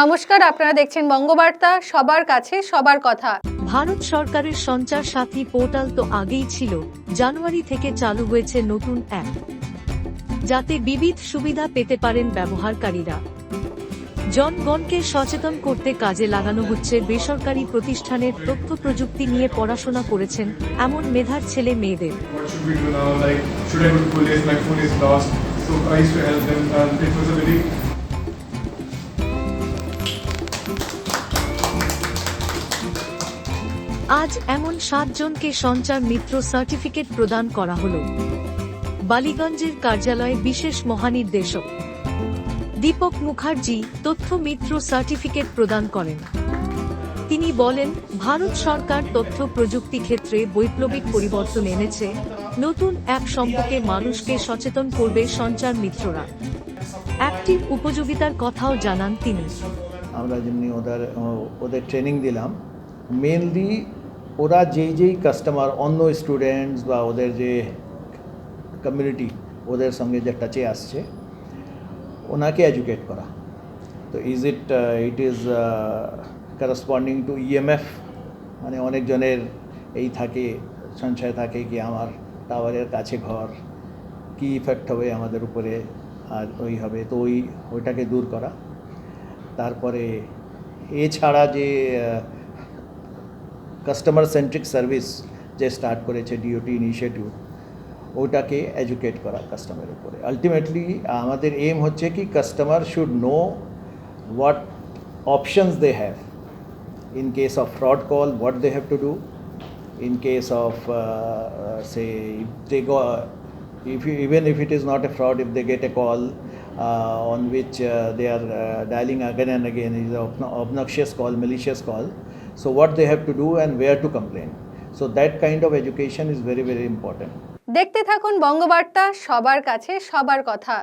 নমস্কার আপনারা দেখছেন বঙ্গবার্তা সবার কাছে সবার কথা। ভারত সরকারের সঞ্চার সাথী পোর্টাল তো আগেই ছিল জানুয়ারি থেকে চালু হয়েছে নতুন অ্যাপ। যাতে বিবিধ সুবিধা পেতে পারেন ব্যবহারকারীরা। জনগণকে সচেতন করতে কাজে লাগানো হচ্ছে বেসরকারি প্রতিষ্ঠানের তথ্য প্রযুক্তি নিয়ে পড়াশোনা করেছেন এমন মেধার ছেলে মেয়েদের। আজ এমন সাতজনকে সঞ্চার মিত্র সার্টিফিকেট প্রদান করা হল। বালিগঞ্জের কার্যালয়ে বিশেষ মহানির্দেশক দীপক মুখার্জি তথ্য মিত্র সার্টিফিকেট প্রদান করেন। তিনি বলেন, ভারত সরকার তথ্য প্রযুক্তি ক্ষেত্রে বৈপ্লবিক পরিবর্তন এনেছে, নতুন অ্যাপ সম্পর্কে মানুষকে সচেতন করবে সঞ্চার মিত্ররা। অ্যাপটির উপযোগিতার কথাও জানান তিনি। আমরা যেমনি ওদের ওদের ট্রেনিং দিলাম মেনলি ওরা যেই যেই কাস্টমার অন্য স্টুডেন্টস বা ওদের যে কমিউনিটি ওদের সঙ্গে যে টাচে আসছে, ওনাকে এডুকেট করা। তো is it it is corresponding to EMF মানে অনেকজনের এই থাকে সংশয় থাকে কি আমার টাওয়ারের কাছে ঘর, কী ইফেক্ট হবে আমাদের উপরে, আর ওই হবে, তো ওই, ওইটাকে দূর করা। তারপরে এছাড়া যে কাস্টমার সেন্ট্রিক সার্ভিস যে স্টার্ট করেছে ডিওটি ইনিশিয়েটিভ ওটাকে এডুকেট করা কাস্টমারের উপরে আলটিমেটলি আমাদের এম হচ্ছে কি customer should know what options they have in case of fraud call what they have to do in case of uh, uh, say if they go if you, even if it is not a fraud if they get a call uh, on which uh, they are uh, dialing again and again is an obno- obnoxious call malicious call So, what they have to do and where to complain. So, that kind of education is very, very important. দেখতে থাকুন বঙ্গবার্তা সবার কাছে সবার কথা